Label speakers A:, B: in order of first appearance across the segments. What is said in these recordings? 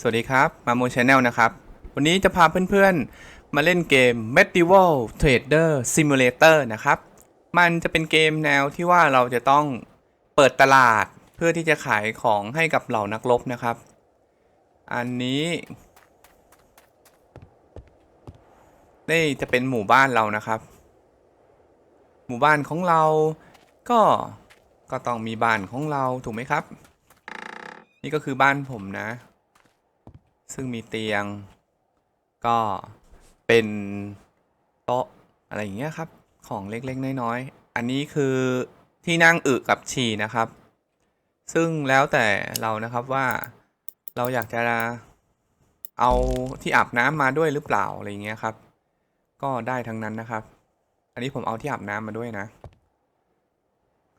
A: สวัสดีครับมาโมชแนลนะครับ วันนี้จะพาเพื่อนๆ มาเล่นเกม Medieval Trader Simulator นะครับ มันจะเป็นเกมแนวที่ว่าเราจะต้องเปิดตลาดเพื่อที่จะขายของให้กับเหล่านักรบนะครับ อันนี้ นี่จะเป็นหมู่บ้านเรานะครับ หมู่บ้านของเราก็ก็ต้องมีบ้านของเราถูกไหมครับ นี่ก็คือบ้านผมนะ ซึ่งมีเตียง ก็เป็นโต๊ะอะไรอย่างเงี้ยครับ ของเล็กๆ น้อยๆ อันนี้คือที่นั่งอึกับฉี่นะครับ ซึ่งแล้วแต่เรานะครับว่าเราอยากจะเอาที่อาบน้ำมาด้วยหรือเปล่าอะไรอย่างเงี้ยครับ ก็ได้ทั้งนั้นนะครับ อันนี้ผมเอาที่อาบน้ำมาด้วยนะ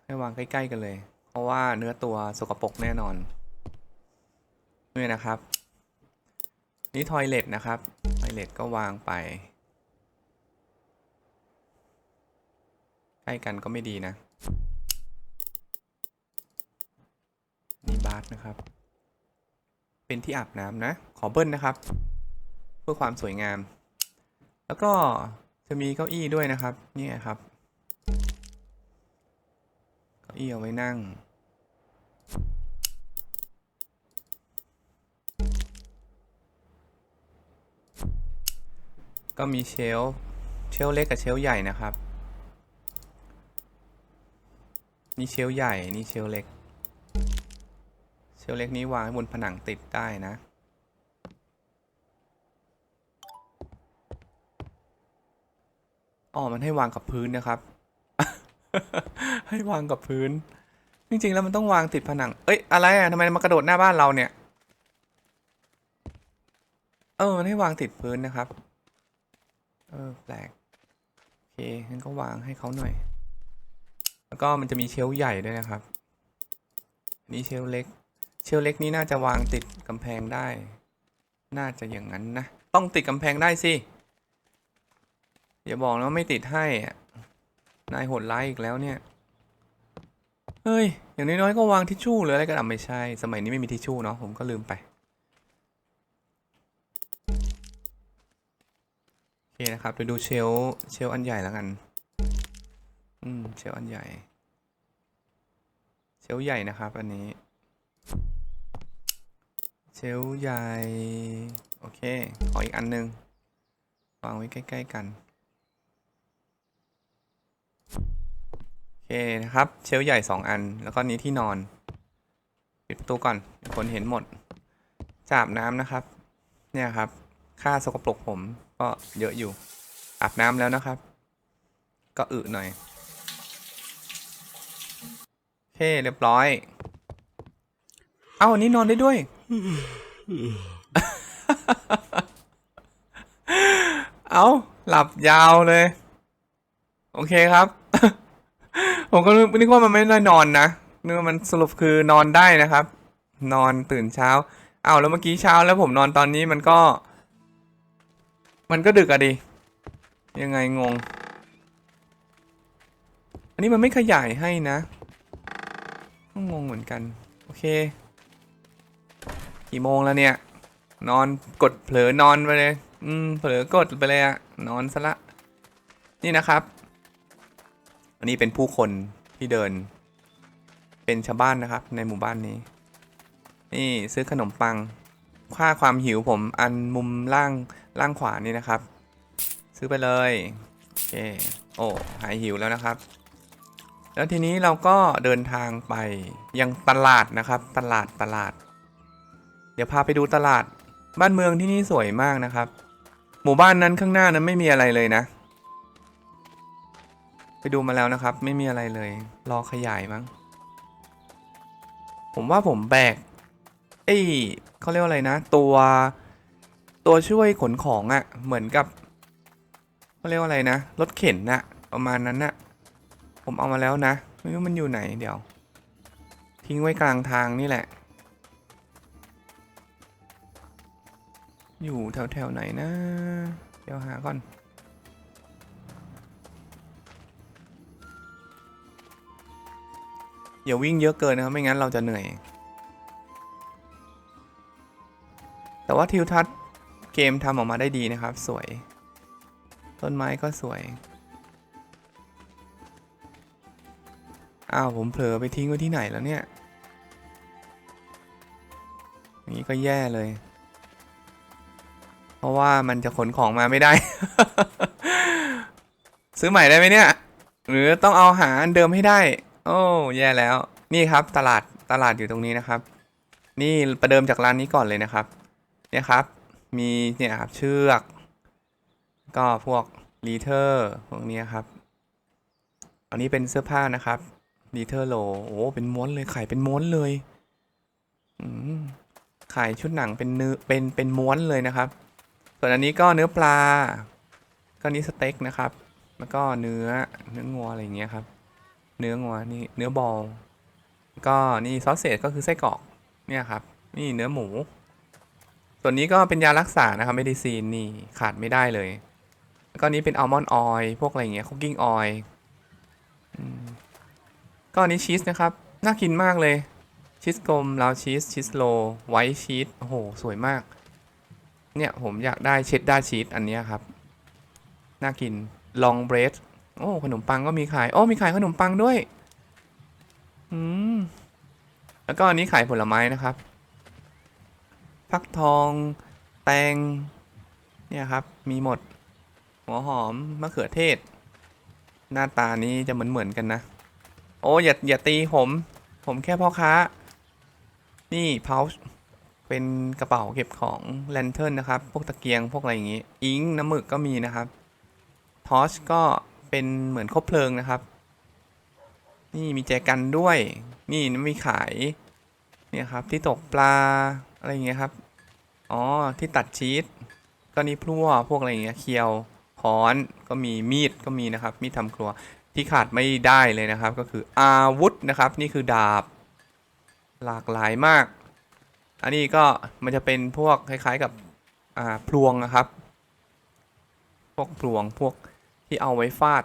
A: ให้วางใกล้ ๆ กันเลย เพราะว่าเนื้อตัวสกปรกแน่นอนนี่นะครับ นี่ทอยเลทนะครับทอยเลทก็วางไป ใกล้กันก็ไม่ดีนะ นี่บาร์นะครับ เป็นที่อาบน้ำนะ ขอเบิ้ลนะครับ เพื่อความสวยงาม แล้วก็จะมีเก้าอี้ด้วยนะครับ นี่ครับ เก้าอี้เอาไว้นั่ง ก็มีเชลเชลเล็กกับเชลใหญ่นะครับ นี่เชลใหญ่นี่เชลเล็ก เชลเล็กนี้วางบนผนังติดได้นะอ๋อ มันให้วางกับพื้นนะครับ ให้วางกับพื้น จริง ๆ แล้วมันต้องวางติดผนัง เอ้ย อะไรอะทำไมมากระโดดหน้าบ้านเราเนี่ย เออ มันให้วางติดพื้นนะครับ เออแปลก โอเคงั้นก็วางให้เขาหน่อย แล้วก็มันจะมีเชลใหญ่ด้วยนะครับนนี้เชลเล็ก เชลเล็กนี้น่าจะวางติดกำแพงได้ น่าจะอย่างนั้นนะ ต้องติดกำแพงได้สิอย่าบอกนะว่าไม่ติดให้นายโหดร้ายอีกแล้วเนี่ย เฮ้ย อย่างน้อยๆก็วางทิชชู่หรืออะไรก็อะไม่ใช่ สมัยนี้ไม่มีทิชชู่เนาะผมก็ลืมไป คนะครับเดี๋ยวดูเชลเชลอันใหญ่แล้วกัน อืม เชลอันใหญ่ เชลใหญ่นะครับอันนี้ เชลใหญ่ โอเค ขออีกอันหนึง วางไว้ใกล้ ๆ กัน โอเคนะครับ เชลใหญ่สองอัน แล้วก็นี้ที่นอน ปิดประตูก่อนคนเห็นหมด จาบน้ำนะครับ เนี่ยครับ ค่าสกปรกผม ก็เยอะอยู่ อาบน้ำแล้วนะครับ ก็อึหน่อยโอเคเรียบร้อย เอ้าอันนี้นอนได้ด้วย เอาหลับยาวเลย โอเคครับ ผมก็นึกว่ามันไม่ได้นอนนะนึกว่ามันสรุปคือนอนได้นะครับ นอนตื่นเช้า เอาแล้วเมื่อกี้เช้าแล้วผมนอนตอนนี้มันก็ มันก็ดึกอะดิ ยังไงงง อันนี้มันไม่ขยายให้นะก็งงเหมือนกัน โอเค กี่โมงแล้วเนี่ย นอนกดเผลอนอนไปเลย อืม เผลอกดไปเลยอะนอนซะละ นี่นะครับ อันนี้เป็นผู้คนที่เดิน เป็นชาวบ้านนะครับ ในหมู่บ้านนี้ นี่ซื้อขนมปัง ค่าความหิวผมอันมุมล่าง ล่างขวานี่นะครับ ซื้อไปเลยโอเคโอ้หายหิวแล้วนะครับ แล้วทีนี้เราก็เดินทางไปยังตลาดนะครับตลาดตลาด เดี๋ยวพาไปดูตลาดบ้านเมืองที่นี่สวยมากนะครับ หมู่บ้านนั้นข้างหน้านั้นไม่มีอะไรเลยนะ ไปดูมาแล้วนะครับ ไม่มีอะไรเลย รอขยายมั้งผมว่าผมแบกเอ้ยเขาเรียกว่าอะไรนะ ตัว ตัวช่วยขนของอะ่ะ เหมือนกับเขาเรียกว่าอะไรนะ รถเข็นน่ะ ประมาณนั้นน่ะ ผมเอามาแล้วนะ ไม่รู้มันอยู่ไหนเดี๋ยว ทิ้งไว้กลางทางนี่แหละ อยู่แถวแถวๆไหนนะ เดี๋ยวหาก่อนอย่าวิ่งเยอะเกินนะครับ ไม่งั้นเราจะเหนื่อย แต่ว่าทิวทัศน์ เกมทำออกมาได้ดีนะครับ สวย ต้นไม้ก็สวย อ้าว ผมเผลอไปทิ้งไว้ที่ไหนแล้วเนี่ยนี้ก็แย่เลย เพราะว่ามันจะขนของมาไม่ได้ ซื้อใหม่ได้ไหมเนี่ย หรือต้องเอาหาอันเดิมให้ได้ โอ้แย่แล้ว นี่ครับตลาดตลาดอยู่ตรงนี้นะครับ นี่ประเดิมจากร้านนี้ก่อนเลยนะครับ เนี่ยครับ มีเนี่ยครับเชือก ก็พวกลีเทอร์พวกนี้ครับ อันนี้เป็นเสื้อผ้านะครับลีเทอร์โลโอ้เป็นม้วนเลยขายเป็นม้วนเลยอืมขายชุดหนังเป็นเนื้อเป็นเป็นม้วนเลยนะครับ ส่วนอันนี้ก็เนื้อปลา ก็นี้สเต็กนะครับ แล้วก็เนื้อเนื้องัวอะไรอย่างเงี้ยครับ เนื้องัวนี่เนื้อบอลก็นี่ซอสเศษก็คือไส้กรอกเนี่ยครับ นี่เนื้อหมู ส่วนนี้ก็เป็นยารักษานะครับเมดิซีนนี่ขาดไม่ได้เลย แล้วก็นี้เป็นอัลมอนด์ออยล์พวกอะไรเงี้ยคุกกิ้งออยล์ก็อันนี้ชีสนะครับ น่ากินมากเลย ชีสกลมลาวชีสชีสโลไวท์ชีสโอ้โห สวยมาก เนี่ยผมอยากได้เชดดาร์ชีสอันนี้ครับ น่ากินลองเบรดโอ้ขนมปังก็มีขาย โอ้มีขายขนมปังด้วย อืม แล้วก็อันนี้ขายผลไม้นะครับ ฟักทอง แตง เนี่ยครับ มีหมด หัวหอม มะเขือเทศ หน้าตานี้จะเหมือนเหมือนกันนะ โอ้อย่าอย่าตีผม ผมแค่พ่อค้า นี่เพาเป็นกระเป๋าเก็บของแลนเทิร์นนะครับ พวกตะเกียงพวกอะไรอย่างงี้ อิงน้ำหมึกก็มีนะครับ ทอชก็เป็นเหมือนคบเพลิงนะครับ นี่มีแจกันด้วย นี่มีขาย เนี่ยครับที่ตกปลา อะไรอย่างเงี้ยครับ อ๋อ ที่ตัดชีสก็นี่พลั่วพวกอะไรอย่างเงี้ย เคียวค้อน ก็มีมีด ก็มีนะครับ มีดทำครัว ที่ขาดไม่ได้เลยนะครับ ก็คืออาวุธนะครับ นี่คือดาบ หลากหลายมาก อันนี้ก็มันจะเป็นพวกคล้ายๆกับ อ่า พลวงนะครับ พวกพลวง พวกที่เอาไว้ฟาด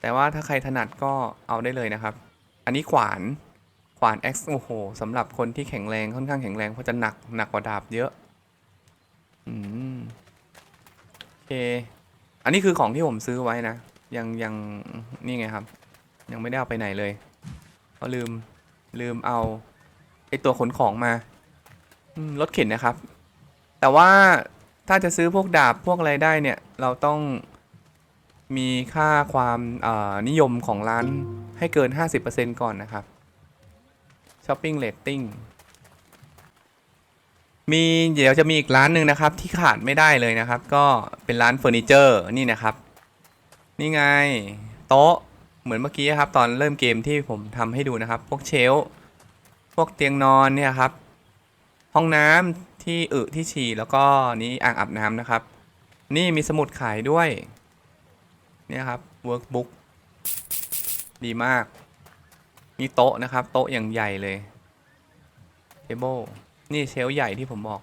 A: แต่ว่าถ้าใครถนัดก็เอาได้เลยนะครับ อันนี้ขวาน ขวาน X โอ้โหสำหรับคนที่แข็งแรงค่อนข้างแข็งแรงเพราะจะหนักหนักกว่าดาบเยอะ อืมโอเค อันนี้คือของที่ผมซื้อไว้นะ ยังยังนี่ไงครับ ยังไม่ได้เอาไปไหนเลยเพราะลืมลืมเอาไอตัวขนของมารถเข็นนะครับ แต่ว่าถ้าจะซื้อพวกดาบพวกอะไรได้เนี่ย เราต้องมีค่าความนิยมของร้านให้เกิน 50%ก่อนนะครับ Shopping Rating มีเดี๋ยวจะมีอีกร้านหนึ่งนะครับ ที่ขาดไม่ได้เลยนะครับ ก็เป็นร้านเฟอร์นิเจอร์นี่นะครับ นี่ไง โต๊ะเหมือนเมื่อกี้ครับ ตอนเริ่มเกมที่ผมทำให้ดูนะครับ พวกเชลพวกเตียงนอนเนี่ยครับ ห้องน้ำที่อึที่ฉี่แล้วก็นี้อ่างอาบน้ำนะครับ นี่มีสมุดขายด้วย เนี่ยครับ workbook ดีมาก มีโต๊ะนะครับ โต๊ะอย่างใหญ่เลยเทเบิลนี่เชลใหญ่ที่ผมบอก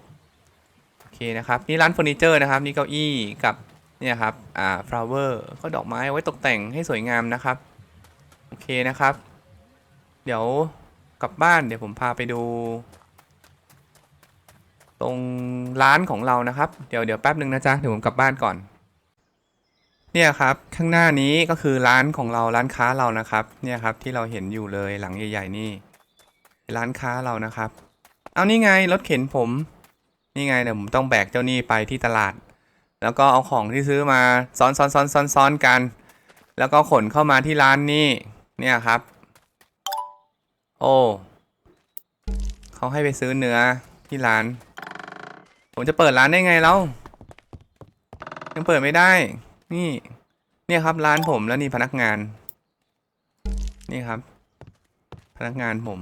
A: โอเคนะครับ นี่ร้านเฟอร์นิเจอร์นะครับ นี่เก้าอี้กับเนี่ยครับ อ่าฟลาเวอร์ก็ดอกไม้ไว้ตกแต่งให้สวยงามนะครับ โอเคนะครับ เดี๋ยวกลับบ้านเดี๋ยวผมพาไปดู ตรงร้านของเรานะครับ เดี๋ยวเดี๋ยวแป๊บหนึ่งนะจ๊ะเดี๋ยวผมกลับบ้านก่อน เนี่ยครับข้างหน้านี้ก็คือร้านของเราร้านค้าเรานะครับ เนี่ยครับที่เราเห็นอยู่เลยหลังใหญ่ๆนี่ ร้านค้าเรานะครับ เอานี่ไงรถเข็นผม นี่ไงเดี๋ยวผมต้องแบกเจ้านี่ไปที่ตลาด แล้วก็เอาของที่ซื้อมาซ้อนซ้อนซ้อนซ้อนซ้อนกัน แล้วก็ขนเข้ามาที่ร้านนี่เนี่ยครับ โอ้เขาให้ไปซื้อเนื้อที่ร้าน ผมจะเปิดร้านได้ไงแล้วยังเปิดไม่ได้ นี่ เนี่ยครับร้านผมแล้วนี่พนักงาน นี่ครับ พนักงานผม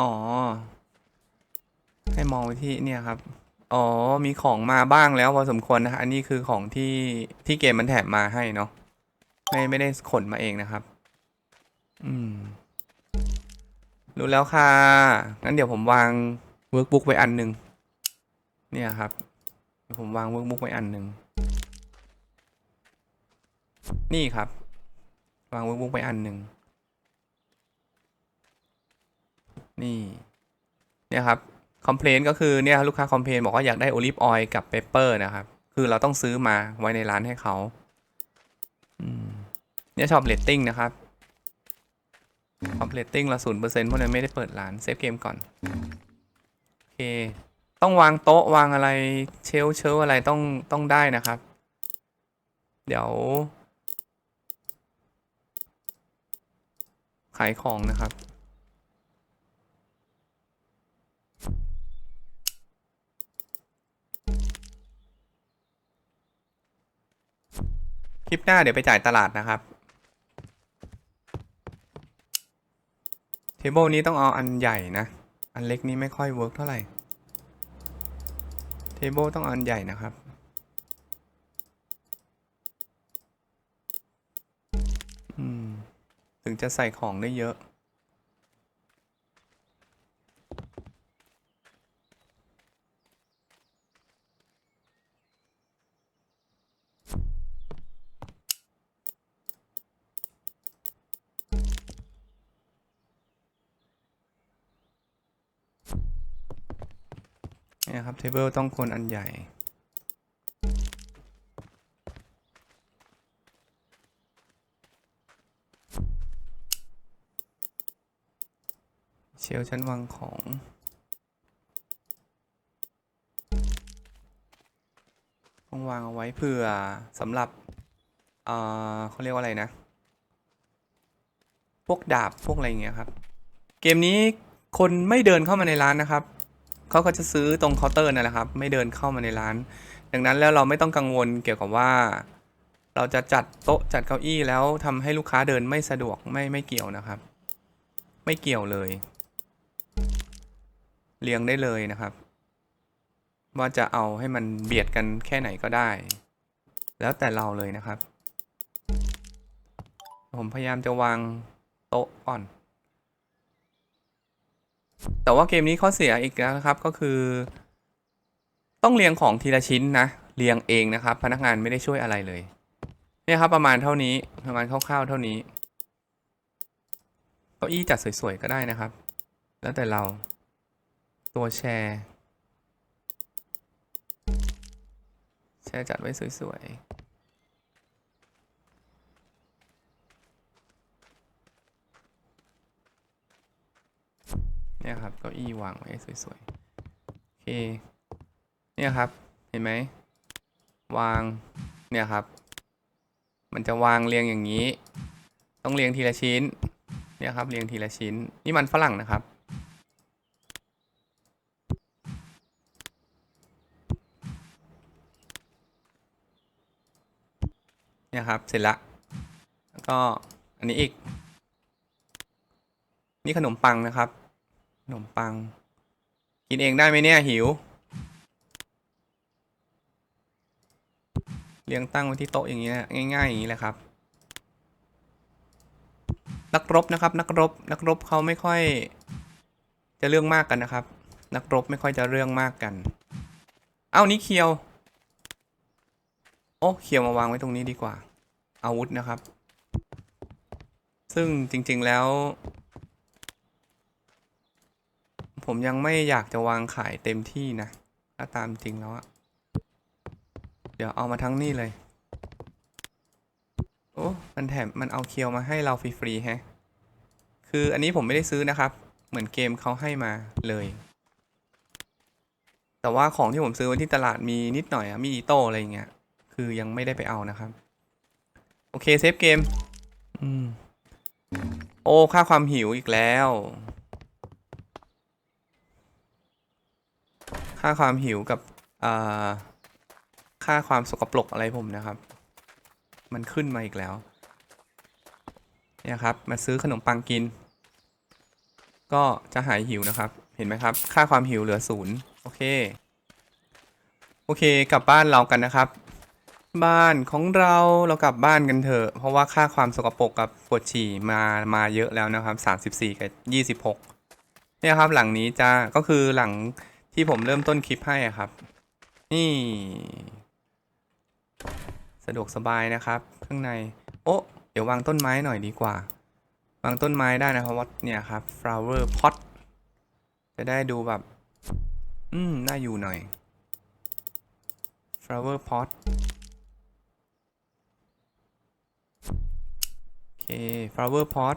A: อ๋อ ให้มองไปที่เนี่ยครับ อ๋อ มีของมาบ้างแล้วพอสมควรนะฮะอันนี้คือของที่ที่เกมมันแถมมาให้เนาะ ไม่ไม่ได้ขนมาเองนะครับ อืม รู้แล้วค่ะ งั้นเดี๋ยวผมวางเวิร์กบุ๊กไว้อันหนึ่งเนี่ยครับ ผมวางเวิร์กบุ๊กไว้อันหนึ่งนี่ครับ วางเวิร์กบุ๊กไว้อันหนึ่งนี่เนี่ยครับคอมเพลนก็คือเนี่ยลูกค้าคอมเพลนบอกว่าอยากได้โอลิฟออยล์กับเปเปอร์นะครับ คือเราต้องซื้อมาไว้ในร้านให้เขาเนี่ยชอบเรตติ้งนะครับคอมเพลตติ้งละศูนย์เปอร์เซ็นต์เพราะนั้ไม่ได้เปิดร้านเซฟเกมก่อน โอเค ต้องวางโต๊ะวางอะไรเชลเชลอะไรต้องต้องได้นะครับ เดี๋ยว ขายของนะครับ คลิปหน้าเดี๋ยวไปจ่ายตลาดนะครับ เทเบิลนี้ต้องเอาอันใหญ่นะ อันเล็กนี้ไม่ค่อยเวิร์กเท่าไหร่ เทเบิลต้องอันใหญ่นะครับ ถึงจะใส่ของได้เยอะ นี่ยครับ เทเบิลต้องคนอันใหญ่ เชลชั้นวางของต้องวางเอาไว้เผื่อสำหรับเออเขาเรียกว่าอะไรนะ พวกดาบพวกอะไรอย่างเงี้ยครับ เกมนี้คนไม่เดินเข้ามาในร้านนะครับ เขาก็จะซื้อตรงเคาน์เตอร์นั่นแหละครับ ไม่เดินเข้ามาในร้าน ดังนั้นแล้วเราไม่ต้องกังวลเกี่ยวกับว่า เราจะจัดโต๊ะจัดเก้าอี้แล้วทำให้ลูกค้าเดินไม่สะดวกไม่ไม่เกี่ยวนะครับ ไม่เกี่ยวเลยเรียงได้เลยนะครับ ว่าจะเอาให้มันเบียดกันแค่ไหนก็ได้ แล้วแต่เราเลยนะครับ ผมพยายามจะวางโต๊ะก่อน แต่ว่าเกมนี้ข้อเสียอีกแล้วนะครับก็คือ ต้องเรียงของทีละชิ้นนะเรียงเองนะครับ พนักงานไม่ได้ช่วยอะไรเลยเนี่ยครับประมาณเท่านี้ประมาณคร่าวๆเท่านี้เก้าอี้จัดสวยๆก็ได้นะครับ แล้วแต่เราตัวแชร์แชร์จัดไว้สวยๆ เนี่ยครับเก้าอี้วางไว้สวยๆโอเคเนี่ยครับเห็นไหมวางเนี่ยครับ มันจะวางเรียงอย่างนี้ ต้องเรียงทีละชิ้นเนี่ยครับเรียงทีละชิ้นนี่มันฝรั่งนะครับเนี่ยครับเสร็จละแล้วก็อันนี้อีก นี่ขนมปังนะครับ ขนมปัง กินเองได้ไหมเนี่ยหิวเรียงตั้งไว้ที่โต๊ะอย่างนี้นะง่ายๆอย่างนี้แหละครับ นักรบนะครับ นักรบ นักรบเขาไม่ค่อย จะเรื่องมากกันนะครับ นักรบไม่ค่อยจะเรื่องมากกัน เอ้านี่เคียว โอ้เคียวมาวางไว้ตรงนี้ดีกว่า อาวุธนะครับ ซึ่งจริงๆแล้ว ผมยังไม่อยากจะวางขายเต็มที่นะ ถ้าตามจริงแล้วอะเดี๋ยวเอามาทั้งนี่เลย โอ้ มันแถม มันเอาเคียวมาให้เราฟรีๆแฮะ คืออันนี้ผมไม่ได้ซื้อนะครับ เหมือนเกมเขาให้มาเลย แต่ว่าของที่ผมซื้อไว้ที่ตลาดมีนิดหน่อยอะมีอีโต้อะไรอย่างเงี้ย คือยังไม่ได้ไปเอานะครับ โอเคเซฟเกม อืม โอ้ ค่าความหิวอีกแล้ว ค่าความหิวกับค่าความสกปรกอะไรผมนะครับ มันขึ้นมาอีกแล้วเนี่ยครับ มาซื้อขนมปังกิน ก็จะหายหิวนะครับ เห็นไหมครับ ค่าความหิวเหลือศูนย์โอเค โอเค กลับบ้านเรากันนะครับ บ้านของเราเรากลับบ้านกันเถอะ เพราะว่าค่าความสกปรกกับปวดฉี่มามาเยอะแล้วนะครับ 34 กับ 26เนี่ยครับหลังนี้จะก็คือหลัง ที่ผมเริ่มต้นคลิปให้อะครับ นี่ สะดวกสบายนะครับ ข้างใน โอ้เดี๋ยววางต้นไม้หน่อยดีกว่า วางต้นไม้ได้นะครับว่าเนี่ยครับ flower pot จะได้ดูแบบ อืม น่าอยู่หน่อย flower pot โอเค flower pot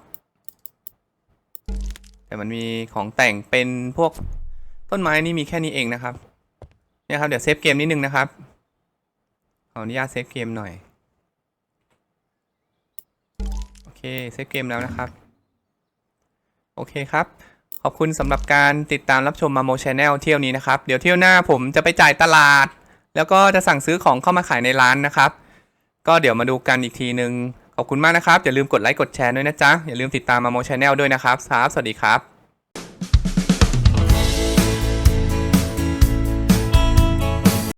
A: แต่มันมีของแต่งเป็นพวก ต้นไม้นี่มีแค่นี้เองนะครับ เนี่ยครับ เดี๋ยวเซฟเกมนิดนึงนะครับ ขออนุญาตเซฟเกมหน่อย โอเค เซฟเกมแล้วนะครับ โอเคครับ ขอบคุณสำหรับการติดตามรับชมมาโมชแนลเที่ยวนี้นะครับ เดี๋ยวเที่ยวหน้าผมจะไปจ่ายตลาด แล้วก็จะสั่งซื้อของเข้ามาขายในร้านนะครับ ก็เดี๋ยวมาดูกันอีกทีนึง ขอบคุณมากนะครับ อย่าลืมกดไลค์กดแชร์ด้วยนะจ๊ะ อย่าลืมติดตามมาโมชแนลด้วยนะครับครับสวัสดีครับ